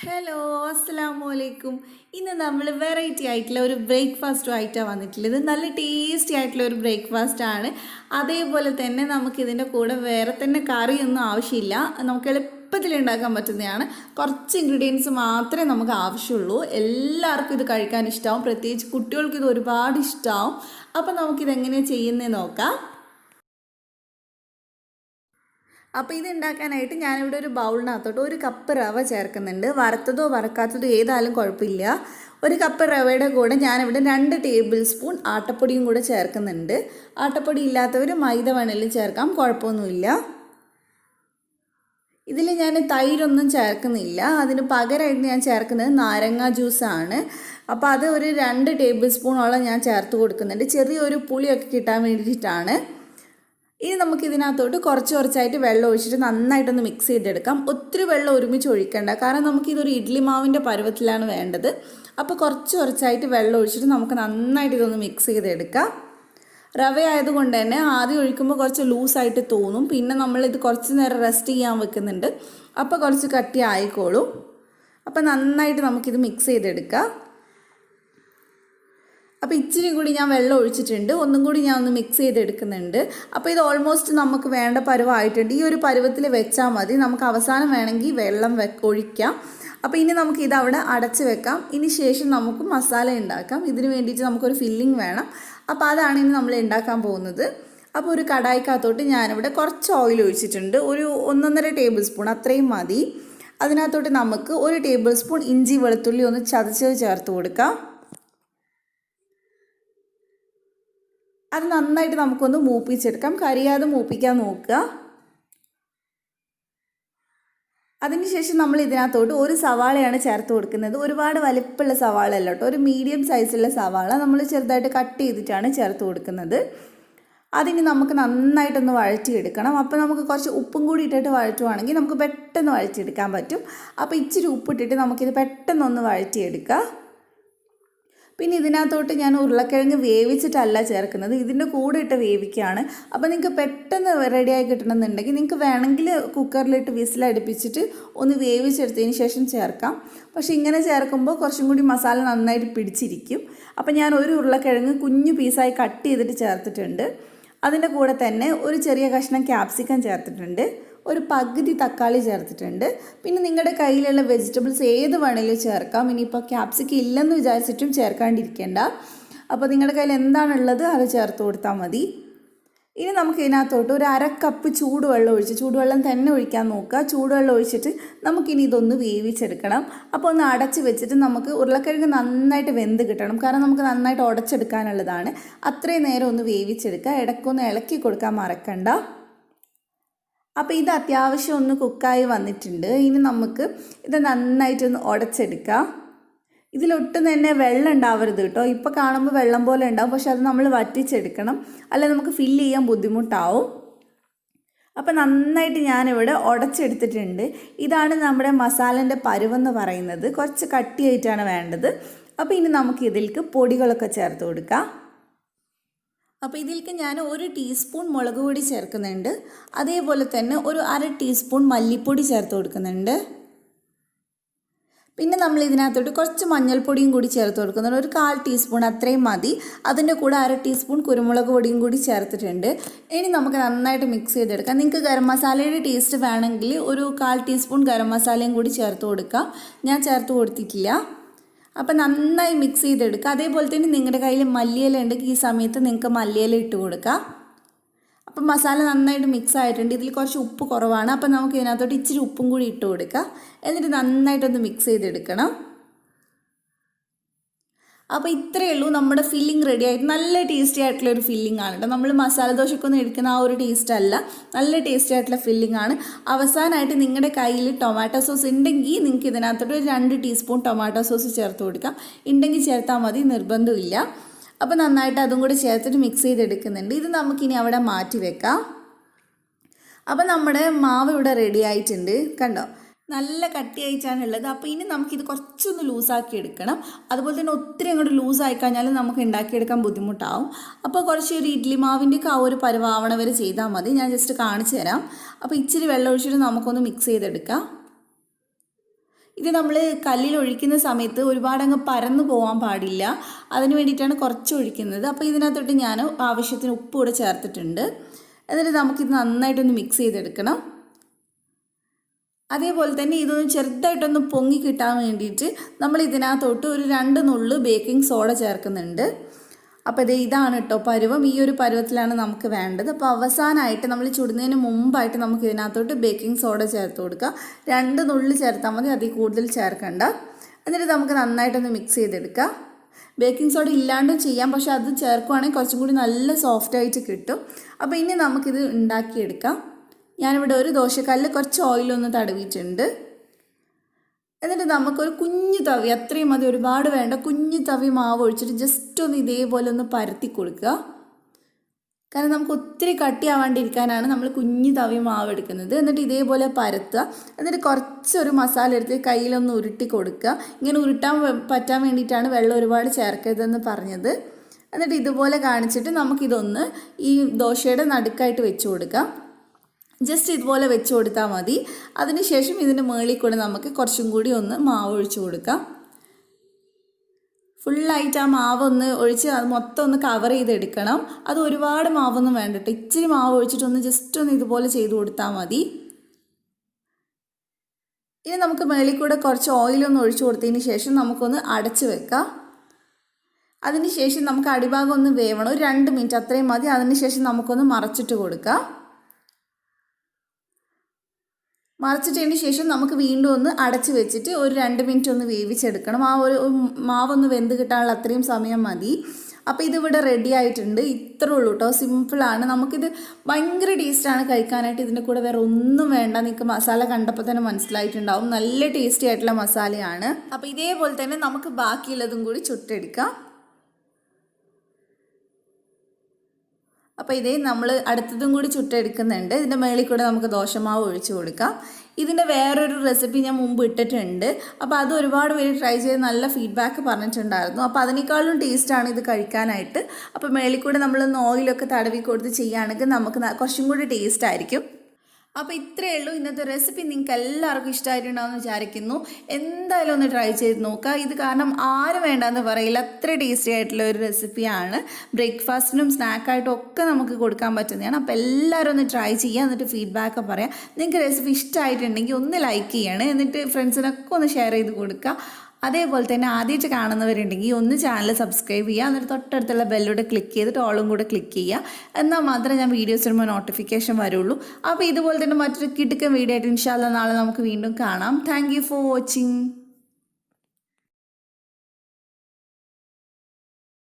Hello അസ്സാം വലൈക്കും ഇന്ന് നമ്മൾ വെറൈറ്റി ആയിട്ടുള്ള ഒരു ബ്രേക്ക്ഫാസ്റ്റും ആയിട്ടാണ് വന്നിട്ടുള്ളത്. നല്ല ടേസ്റ്റി ആയിട്ടുള്ള ഒരു ബ്രേക്ക്ഫാസ്റ്റ് ആണ്. അതേപോലെ തന്നെ നമുക്കിതിന്റെ കൂടെ വേറെ തന്നെ കറിയൊന്നും ആവശ്യമില്ല. നമുക്ക് എളുപ്പത്തിൽ ഉണ്ടാക്കാൻ പറ്റുന്നതാണ്. കുറച്ച് ഇൻഗ്രീഡിയൻസ് മാത്രമേ നമുക്ക് ആവശ്യമുള്ളൂ. എല്ലാവർക്കും ഇത് കഴിക്കാൻ ഇഷ്ടമാവും പ്രത്യേകിച്ച് കുട്ടികൾക്ക് ഇത് ഒരുപാട് ഇഷ്ടമാവും അപ്പം നമുക്കിത് എങ്ങനെയാണ് ചെയ്യുന്നത് നോക്കാം. അപ്പോൾ ഇത് ഉണ്ടാക്കാനായിട്ട് ഞാനിവിടെ ഒരു ബൗളിനകത്തോട്ട് ഒരു കപ്പ് റവ ചേർക്കുന്നുണ്ട്. വറുത്തതോ വറക്കാത്തതോ ഏതായാലും കുഴപ്പമില്ല. ഒരു കപ്പ് റവയുടെ കൂടെ ഞാനിവിടെ രണ്ട് ടേബിൾ സ്പൂൺ ആട്ടപ്പൊടിയും കൂടെ ചേർക്കുന്നുണ്ട്. ആട്ടപ്പൊടി ഇല്ലാത്തവർ മൈദ വേണമെങ്കിലും ചേർക്കാം കുഴപ്പമൊന്നുമില്ല. ഇതിൽ ഞാൻ തൈരൊന്നും ചേർക്കുന്നില്ല. അതിന് പകരമായിട്ട് ഞാൻ ചേർക്കുന്നത് നാരങ്ങ ജ്യൂസാണ്. അപ്പോൾ അത് ഒരു രണ്ട് ടേബിൾ സ്പൂണോളം ഞാൻ ചേർത്ത് കൊടുക്കുന്നുണ്ട്. ചെറിയൊരു പുളിയൊക്കെ കിട്ടാൻ വേണ്ടിയിട്ടാണ്. ഇനി നമുക്ക് ഇതിനകത്തോട്ട് കുറച്ച് കുറച്ചായിട്ട് വെള്ളം ഒഴിച്ചിട്ട് നന്നായിട്ടൊന്ന് മിക്സ് ചെയ്തെടുക്കാം. ഒത്തിരി വെള്ളം ഒരുമിച്ച് ഒഴിക്കേണ്ട. കാരണം നമുക്ക് ഇതൊരു ഇഡ്ലി മാവിന്റെ പരുവത്തിലാണ് വേണ്ടത്. അപ്പോൾ കുറച്ച് കുറച്ചായിട്ട് വെള്ളം ഒഴിച്ചിട്ട് നമുക്ക് നന്നായിട്ട് ഇതൊന്ന് മിക്സ് ചെയ്തെടുക്കാം. റവ ആയതുകൊണ്ട് തന്നെ ആദ്യം ഒഴിക്കുമ്പോൾ കുറച്ച് ലൂസായിട്ട് തോന്നും. പിന്നെ നമ്മളിത് കുറച്ച് നേരം റെസ്റ്റ് ചെയ്യാൻ വെക്കുന്നുണ്ട്. അപ്പോൾ കുറച്ച് കട്ടി ആയിക്കോളും അപ്പോൾ നന്നായിട്ട് നമുക്കിത് മിക്സ് ചെയ്തെടുക്കാം. അപ്പോൾ ഇച്ചിരി കൂടി ഞാൻ വെള്ളം ഒഴിച്ചിട്ടുണ്ട് ഒന്നും കൂടി ഞാൻ ഒന്ന് മിക്സ് ചെയ്തെടുക്കുന്നുണ്ട്. അപ്പോൾ ഇത് ഓൾമോസ്റ്റ് നമുക്ക് വേണ്ട പരുവമായിട്ടുണ്ട് ഈ ഒരു പരുവത്തിൽ വെച്ചാൽ മതി. നമുക്ക് അവസാനം വേണമെങ്കിൽ വെള്ളം വെ ഒഴിക്കാം. അപ്പോൾ ഇനി നമുക്ക് ഇതവിടെ അടച്ച് വെക്കാം. ഇനി ശേഷം നമുക്ക് മസാല ഉണ്ടാക്കാം. ഇതിന് വേണ്ടിയിട്ട് നമുക്കൊരു ഫില്ലിംഗ് വേണം. അപ്പോൾ അതാണ് ഇനി നമ്മൾ ഉണ്ടാക്കാൻ പോകുന്നത്. അപ്പോൾ ഒരു കടായിക്കകത്തോട്ട് ഞാനിവിടെ കുറച്ച് ഓയിൽ ഒഴിച്ചിട്ടുണ്ട്. ഒരു ഒന്നൊന്നര ടേബിൾ സ്പൂൺ അത്രയും മതി. അതിനകത്തോട്ട് നമുക്ക് ഒരു ടേബിൾ സ്പൂൺ ഇഞ്ചി വെളുത്തുള്ളി ഒന്ന് ചതച്ചത് ചേർത്ത് കൊടുക്കാം. അത് നന്നായിട്ട് നമുക്കൊന്ന് മൂപ്പിച്ചെടുക്കാം. കരിയാതെ മൂപ്പിക്കാൻ നോക്കുക. അതിനുശേഷം നമ്മൾ ഇതിനകത്തോട്ട് ഒരു സവാളയാണ് ചേർത്ത് കൊടുക്കുന്നത്. ഒരുപാട് വലിപ്പമുള്ള സവാള അല്ല കേട്ടോ. ഒരു മീഡിയം സൈസുള്ള സവാള നമ്മൾ ചെറുതായിട്ട് കട്ട് ചെയ്തിട്ടാണ് ചേർത്ത് കൊടുക്കുന്നത്. അതിന് നമുക്ക് നന്നായിട്ടൊന്ന് വഴറ്റിയെടുക്കണം. അപ്പോൾ നമുക്ക് കുറച്ച് ഉപ്പും കൂടി ഇട്ടിട്ട് വഴറ്റുവാണെങ്കിൽ നമുക്ക് പെട്ടെന്ന് വഴറ്റിയെടുക്കാൻ പറ്റും. അപ്പോൾ ഇച്ചിരി ഉപ്പിട്ടിട്ട് നമുക്കിത് പെട്ടെന്നൊന്ന് വഴറ്റിയെടുക്കാം. പിന്നെ ഇതിനകത്തോട്ട് ഞാൻ ഉരുളക്കിഴങ്ങ് വേവിച്ചിട്ടല്ല ചേർക്കുന്നത്. ഇതിന്റെ കൂടെ ഇട്ട് വേവിക്കുകയാണ്. അപ്പോൾ നിങ്ങൾക്ക് പെട്ടെന്ന് റെഡിയായി കിട്ടണമെന്നുണ്ടെങ്കിൽ നിങ്ങൾക്ക് വേണമെങ്കിൽ കുക്കറിലിട്ട് വിസിലടുപ്പിച്ചിട്ട് ഒന്ന് വേവിച്ചെടുത്തതിന് ശേഷം ചേർക്കാം. പക്ഷേ ഇങ്ങനെ ചേർക്കുമ്പോൾ കുറച്ചും കൂടി മസാല നന്നായിട്ട് പിടിച്ചിരിക്കും. അപ്പോൾ ഞാൻ ഒരു ഉരുളക്കിഴങ്ങ് കുഞ്ഞു പീസായി കട്ട് ചെയ്തിട്ട് ചേർത്തിട്ടുണ്ട്. അതിന്റെ കൂടെ തന്നെ ഒരു ചെറിയ കഷ്ണം ക്യാപ്സിക്കം ചേർത്തിട്ടുണ്ട്. ഒരു പകുതി തക്കാളി ചേർത്തിട്ടുണ്ട്. പിന്നെ നിങ്ങളുടെ കയ്യിലുള്ള വെജിറ്റബിൾസ് ഏത് വേണമെങ്കിലും ചേർക്കാം. ഇനിയിപ്പോൾ ക്യാപ്സിക്ക് ഇല്ലെന്ന് വിചാരിച്ചിട്ടും ചേർക്കാണ്ടിരിക്കേണ്ട. അപ്പോൾ നിങ്ങളുടെ കയ്യിൽ എന്താണുള്ളത് അത് ചേർത്ത് കൊടുത്താൽ മതി. ഇനി നമുക്ക് ഇതിനകത്തോട്ട് ഒരു അര കപ്പ് ചൂടുവെള്ളം ഒഴിച്ച് ചൂടുവെള്ളം തന്നെ ഒഴിക്കാൻ നോക്കുക. ചൂടുവെള്ളം ഒഴിച്ചിട്ട് നമുക്കിനി ഇതൊന്ന് വേവിച്ചെടുക്കണം. അപ്പോൾ ഒന്ന് അടച്ച് വെച്ചിട്ട് നമുക്ക് ഉരുളക്കിഴങ്ങ് നന്നായിട്ട് വെന്ത് കിട്ടണം. കാരണം നമുക്ക് നന്നായിട്ട് ഉടച്ചെടുക്കാനുള്ളതാണ് അത്രയും നേരം ഒന്ന് വേവിച്ചെടുക്കുക. ഇടയ്ക്കൊന്ന് ഇളക്കി കൊടുക്കാൻ മറക്കണ്ട. അപ്പോൾ ഇത് അത്യാവശ്യം ഒന്ന് കുക്കായി വന്നിട്ടുണ്ട്. ഇനി നമുക്ക് ഇത് നന്നായിട്ടൊന്ന് ഉടച്ചെടുക്കാം ഇതിലൊട്ടും തന്നെ വെള്ളം ഉണ്ടാവരുത് കേട്ടോ. ഇപ്പോൾ കാണുമ്പോൾ വെള്ളം പോലെ ഉണ്ടാവും. പക്ഷെ അത് നമ്മൾ വറ്റിച്ചെടുക്കണം. അല്ലെ നമുക്ക് ഫില്ല് ചെയ്യാൻ ബുദ്ധിമുട്ടാവും. അപ്പോൾ നന്നായിട്ട് ഞാനിവിടെ ഉടച്ചെടുത്തിട്ടുണ്ട് ഇതാണ് നമ്മുടെ മസാലന്റെ പരുവെന്ന് പറയുന്നത്. കുറച്ച് കട്ടിയായിട്ടാണ് വേണ്ടത്. അപ്പോൾ ഇനി നമുക്ക് ഇതിലേക്ക് പൊടികളൊക്കെ ചേർത്ത് കൊടുക്കാം. അപ്പോൾ ഇതിലേക്ക് ഞാൻ ഒരു ടീസ്പൂൺ മുളക് പൊടി ചേർക്കുന്നുണ്ട്. അതേപോലെ തന്നെ ഒരു അര ടീസ്പൂൺ മല്ലിപ്പൊടി ചേർത്ത് കൊടുക്കുന്നുണ്ട്. പിന്നെ നമ്മൾ ഇതിനകത്തോട്ട് കുറച്ച് മഞ്ഞൾപ്പൊടിയും കൂടി ചേർത്ത് കൊടുക്കുന്നുണ്ട്. ഒരു കാൽ ടീസ്പൂൺ അത്രയും മതി. അതിന്റെ കൂടെ അര ടീസ്പൂൺ കുരുമുളക് പൊടിയും കൂടി ചേർത്തിട്ടുണ്ട്. ഇനി നമുക്ക് നന്നായിട്ട് മിക്സ് ചെയ്തെടുക്കാം. നിങ്ങൾക്ക് ഗരം മസാലയുടെ ടേസ്റ്റ് വേണമെങ്കിൽ ഒരു കാൽ ടീസ്പൂൺ ഗരം മസാലയും കൂടി ചേർത്ത് കൊടുക്കാം. ഞാൻ ചേർത്ത് കൊടുത്തിട്ടില്ല. അപ്പം നന്നായി മിക്സ് ചെയ്തെടുക്കുക. അതേപോലെ തന്നെ നിങ്ങളുടെ കയ്യിൽ മല്ലിയില ഉണ്ടെങ്കിൽ ഈ സമയത്ത് നിങ്ങൾക്ക് മല്ലിയില ഇട്ട് കൊടുക്കാം. അപ്പം മസാല നന്നായിട്ട് മിക്സ് ആയിട്ടുണ്ട്. ഇതിൽ കുറച്ച് ഉപ്പ് കുറവാണ്. അപ്പം നമുക്ക് ഇതിനകത്തോട്ട് ഇച്ചിരി ഉപ്പും കൂടി ഇട്ട് കൊടുക്കുക എന്നിട്ട് നന്നായിട്ടൊന്ന് മിക്സ് ചെയ്തെടുക്കണം. അപ്പോൾ ഇത്രയേ ഉള്ളൂ. നമ്മുടെ ഫില്ലിംഗ് റെഡി ആയിട്ട് നല്ല ടേസ്റ്റി ആയിട്ടുള്ള ഒരു ഫില്ലിംഗ് ആണ് കേട്ടോ നമ്മൾ മസാല ദോശക്കൊന്നും എടുക്കുന്ന ആ ഒരു ടേസ്റ്റ് അല്ല. നല്ല ടേസ്റ്റി ആയിട്ടുള്ള ഫില്ലിംഗ് ആണ്. അവസാനമായിട്ട് നിങ്ങളുടെ കയ്യിൽ ടൊമാറ്റോ സോസ് ഉണ്ടെങ്കിൽ നിങ്ങൾക്ക് ഇതിനകത്തോട്ട് ഒരു രണ്ട് ടീസ്പൂൺ ടൊമാറ്റോ സോസ് ചേർത്ത് കൊടുക്കാം. ഉണ്ടെങ്കിൽ ചേർത്താൽ മതി നിർബന്ധമില്ല അപ്പോൾ നന്നായിട്ട് അതും കൂടി ചേർത്തിട്ട് മിക്സ് ചെയ്തെടുക്കുന്നുണ്ട്. ഇത് നമുക്കിനി അവിടെ മാറ്റി വെക്കാം. അപ്പോൾ നമ്മുടെ മാവ് ഇവിടെ റെഡി ആയിട്ടുണ്ട്. കണ്ടോ? നല്ല കട്ടിയായിട്ടാണ് ഉള്ളത്. അപ്പോൾ ഇനി നമുക്കിത് കുറച്ചൊന്ന് ലൂസാക്കി എടുക്കണം. അതുപോലെ തന്നെ ഒത്തിരി അങ്ങോട്ട് ലൂസായി കഴിഞ്ഞാൽ നമുക്ക് ഉണ്ടാക്കിയെടുക്കാൻ ബുദ്ധിമുട്ടാവും. അപ്പോൾ കുറച്ച് ഒരു ഇഡ്ലി മാവിന്റെ ആ ഒരു പരുവാവണ വരെ ചെയ്താൽ മതി. ഞാൻ ജസ്റ്റ് കാണിച്ചു തരാം. അപ്പോൾ ഇച്ചിരി വെള്ളം ഒഴിച്ചിട്ട് നമുക്കൊന്ന് മിക്സ് ചെയ്തെടുക്കാം. ഇത് നമ്മൾ കല്ലിൽ ഒഴിക്കുന്ന സമയത്ത് ഒരുപാട് അങ്ങ് പരന്നു പോകാൻ പാടില്ല. അതിന് വേണ്ടിയിട്ടാണ് കുറച്ച് ഒഴിക്കുന്നത്. അപ്പോൾ ഇതിനകത്തോട്ട് ഞാൻ ആവശ്യത്തിന് ഉപ്പ് കൂടെ ചേർത്തിട്ടുണ്ട്. എന്നിട്ട് നമുക്കിത് നന്നായിട്ടൊന്ന് മിക്സ് ചെയ്തെടുക്കണം. അതേപോലെ തന്നെ ഇതൊന്ന് ചെറുതായിട്ടൊന്ന് പൊങ്ങി കിട്ടാൻ വേണ്ടിയിട്ട് നമ്മൾ ഇതിനകത്തോട്ട് ഒരു രണ്ട് നുള്ളു ബേക്കിംഗ് സോഡ ചേർക്കുന്നുണ്ട്. അപ്പോൾ ഇത് ഇതാണ് കേട്ടോ പരുവം. ഈ ഒരു പരുവത്തിലാണ് നമുക്ക് വേണ്ടത്. അപ്പോൾ അവസാനമായിട്ട് നമ്മൾ ചുടുന്നതിന് മുമ്പായിട്ട് നമുക്ക് ഇതിനകത്തോട്ട് ബേക്കിംഗ് സോഡ ചേർത്ത് കൊടുക്കുക രണ്ട് നുള്ളി ചേർത്താൽ മതി അതിൽ കൂടുതൽ ചേർക്കണ്ട. എന്നിട്ട് നമുക്ക് നന്നായിട്ടൊന്ന് മിക്സ് ചെയ്തെടുക്കാം. ബേക്കിംഗ് സോഡ ഇല്ലാണ്ടും ചെയ്യാം പക്ഷേ അത് ചേർക്കുവാണെങ്കിൽ കുറച്ചും കൂടി നല്ല സോഫ്റ്റായിട്ട് കിട്ടും. അപ്പോൾ ഇനി നമുക്കിത് ഉണ്ടാക്കിയെടുക്കാം. ഞാനിവിടെ ഒരു ദോശക്കല്ല് കുറച്ച് ഓയിലൊന്ന് തടവിയിട്ടുണ്ട്. എന്നിട്ട് നമുക്കൊരു കുഞ്ഞു തവി അത്രയും മതി ഒരുപാട് വേണ്ട കുഞ്ഞു തവി മാവ് ഒഴിച്ചിട്ട് ജസ്റ്റ് ഒന്ന് ഇതേപോലെ ഒന്ന് പരത്തി കൊടുക്കുക. കാരണം നമുക്ക് ഒത്തിരി കട്ടിയാവാണ്ടിരിക്കാനാണ് നമ്മൾ കുഞ്ഞു തവി മാവ് എടുക്കുന്നത്. എന്നിട്ട് ഇതേപോലെ പരത്തുക. എന്നിട്ട് കുറച്ചൊരു മസാല എടുത്ത് കയ്യിലൊന്ന് ഉരുട്ടി കൊടുക്കുക. ഇങ്ങനെ ഉരുട്ടാൻ പറ്റാൻ വേണ്ടിയിട്ടാണ് വെള്ളം ഒരുപാട് ചേർക്കരുതെന്ന് പറഞ്ഞത്. എന്നിട്ട് ഇതുപോലെ കാണിച്ചിട്ട് നമുക്കിതൊന്ന് ഈ ദോശയുടെ നടുക്കായിട്ട് വെച്ച് കൊടുക്കാം. ജസ്റ്റ് ഇതുപോലെ വെച്ച് കൊടുത്താൽ മതി. അതിനുശേഷം ഇതിന്റെ മേളിൽ കൂടെ നമുക്ക് കുറച്ചും കൂടി ഒന്ന് മാവ് ഒഴിച്ച് കൊടുക്കാം. ഫുള്ളായിട്ട് ആ മാവ് ഒന്ന് ഒഴിച്ച് അത് മൊത്തം ഒന്ന് കവർ ചെയ്തെടുക്കണം. അത് ഒരുപാട് മാവൊന്നും വേണ്ട ഇച്ചിരി മാവ് ഒഴിച്ചിട്ടൊന്ന് ജസ്റ്റ് ഒന്ന് ഇതുപോലെ ചെയ്ത് കൊടുത്താൽ മതി. ഇനി നമുക്ക് മേളിൽ കൂടെ കുറച്ച് ഓയിലൊന്ന് ഒഴിച്ചു കൊടുത്തതിന് ശേഷം നമുക്കൊന്ന് അടച്ച് വെക്കാം. അതിനുശേഷം നമുക്ക് അടിഭാഗം ഒന്ന് വേവണം. ഒരു രണ്ട് മിനിറ്റ് അത്രയും മതി. അതിനുശേഷം നമുക്കൊന്ന് മറച്ചിട്ട് കൊടുക്കാം. മറച്ചിട്ടതിന് ശേഷം നമുക്ക് വീണ്ടും ഒന്ന് അടച്ച് വെച്ചിട്ട് ഒരു രണ്ട് മിനിറ്റ് ഒന്ന് വേവിച്ചെടുക്കണം. ആ ഒരു മാവൊന്ന് വെന്ത് കിട്ടാനുള്ള അത്രയും സമയം മതി. അപ്പോൾ ഇതിവിടെ റെഡി ആയിട്ടുണ്ട്. ഇത്രേ ഉള്ളൂ കേട്ടോ സിമ്പിളാണ് നമുക്കിത് ഭയങ്കര ടേസ്റ്റാണ് കഴിക്കാനായിട്ട്. ഇതിന്റെ കൂടെ വേറെ ഒന്നും വേണ്ട. നിങ്ങൾക്ക് മസാല കണ്ടപ്പോൾ തന്നെ മനസ്സിലായിട്ടുണ്ടാവും. നല്ല ടേസ്റ്റി ആയിട്ടുള്ള മസാലയാണ്. അപ്പോൾ ഇതേപോലെ തന്നെ നമുക്ക് ബാക്കിയുള്ളതും കൂടി ചുട്ടെടുക്കാം. അപ്പോൾ ഇതേ നമ്മൾ അടുത്തതും കൂടി ചുട്ടെടുക്കുന്നുണ്ട്. ഇതിന്റെ മേളിൽ കൂടെ നമുക്ക് ദോശമാവ് ഒഴിച്ചു കൊടുക്കാം. ഇതിന്റെ വേറൊരു റെസിപ്പി ഞാൻ മുമ്പ് ഇട്ടിട്ടുണ്ട്. അപ്പോൾ അത് ഒരുപാട് പേര് ട്രൈ ചെയ്ത് നല്ല ഫീഡ്ബാക്ക് പറഞ്ഞിട്ടുണ്ടായിരുന്നു. അപ്പോൾ അതിനേക്കാളും ടേസ്റ്റാണ് ഇത് കഴിക്കാനായിട്ട്. അപ്പോൾ മേളിൽ കൂടെ നമ്മളൊന്ന് ഓയിലൊക്കെ തടവി കൊടുത്ത് ചെയ്യുകയാണെങ്കിൽ നമുക്ക് കുറച്ചും കൂടി ടേസ്റ്റ് ആയിരിക്കും. അപ്പോൾ ഇത്രയേ ഉള്ളൂ. ഇന്നത്തെ റെസിപ്പി നിങ്ങൾക്ക് എല്ലാവർക്കും ഇഷ്ടമായിട്ടുണ്ടാവുമെന്ന് വിചാരിക്കുന്നു. എന്തായാലും ഒന്ന് ട്രൈ ചെയ്ത് നോക്കുക. ഇത് കാരണം ആരും വേണ്ടെന്ന് പറയില്ല. അത്ര ടേസ്റ്റി ആയിട്ടുള്ള ഒരു റെസിപ്പിയാണ് ബ്രേക്ക്ഫാസ്റ്റിനും സ്നാക്കായിട്ടും ഒക്കെ നമുക്ക് കൊടുക്കാൻ പറ്റുന്നതാണ്. അപ്പോൾ എല്ലാവരും ഒന്ന് ട്രൈ ചെയ്യുക. എന്നിട്ട് ഫീഡ്ബാക്ക് പറയാം. നിങ്ങൾക്ക് റെസിപ്പി ഇഷ്ടമായിട്ടുണ്ടെങ്കിൽ ഒന്ന് ലൈക്ക് ചെയ്യണം. എന്നിട്ട് ഫ്രണ്ട്സിനൊക്കെ ഒന്ന് ഷെയർ ചെയ്ത് കൊടുക്കുക. അതേപോലെ തന്നെ ആദ്യമായിട്ട് കാണുന്നവരുണ്ടെങ്കിൽ ഒന്ന് ചാനൽ സബ്സ്ക്രൈബ് ചെയ്യുക. എന്നിട്ട് തൊട്ടടുത്തുള്ള ബെല്ലൂടെ ക്ലിക്ക് ചെയ്തിട്ട് ഓളും കൂടെ ക്ലിക്ക് ചെയ്യുക. എന്നാൽ മാത്രമേ ഞാൻ വീഡിയോസ് വരുമ്പോൾ നോട്ടിഫിക്കേഷൻ വരുള്ളൂ. അപ്പോൾ ഇതുപോലെ തന്നെ മറ്റൊരു കിടുക്കൻ വീഡിയോ ആയിട്ട് ഇൻഷാല്ല നാളെ നമുക്ക് വീണ്ടും കാണാം. Thank for watching